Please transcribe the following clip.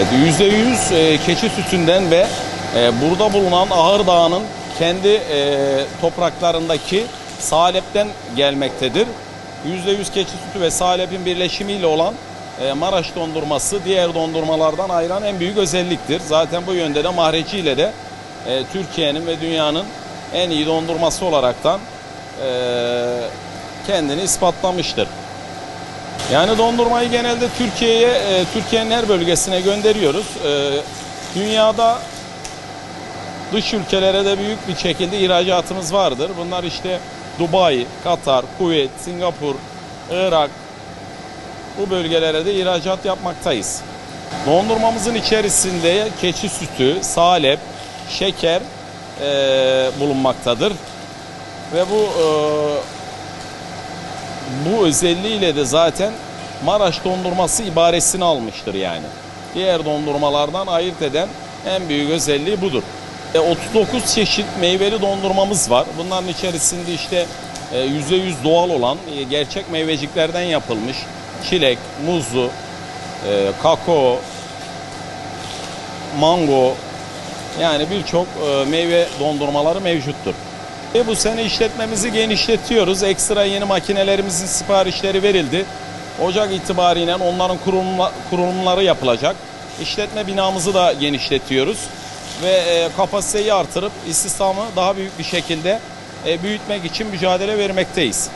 %100 e, keçi sütünden ve e, burada bulunan Ağır Dağı'nın kendi e, topraklarındaki salepten gelmektedir. %100 keçi sütü ve salepin birleşimiyle olan Maraş dondurması diğer dondurmalardan ayıran en büyük özelliktir. Zaten bu yönde de mahreci ile de Türkiye'nin ve dünyanın en iyi dondurması olaraktan kendini ispatlamıştır. Yani dondurmayı genelde Türkiye'ye, e, Türkiye'nin her bölgesine gönderiyoruz. E, dünyada dış ülkelere de büyük bir şekilde ihracatımız vardır. Bunlar işte Dubai, Katar, Kuveyt, Singapur, Irak bu bölgelere de ihracat yapmaktayız. Dondurmamızın içerisinde keçi sütü, salep, şeker e, bulunmaktadır. Ve bu e, bu özelliğiyle de zaten Maraş dondurması ibaresini almıştır yani. Diğer dondurmalardan ayırt eden en büyük özelliği budur. E, 39 çeşit meyveli dondurmamız var. Bunların içerisinde işte e, %100 doğal olan e, gerçek meyveciklerden yapılmış çilek, muzlu, e, kakao, mango yani birçok e, meyve dondurmaları mevcuttur. E, bu sene işletmemizi genişletiyoruz. Ekstra yeni makinelerimizin siparişleri verildi. Ocak itibariyle onların kurulumla, kurulumları yapılacak. İşletme binamızı da genişletiyoruz ve e, kapasiteyi artırıp istihdamı daha büyük bir şekilde e, büyütmek için mücadele vermekteyiz.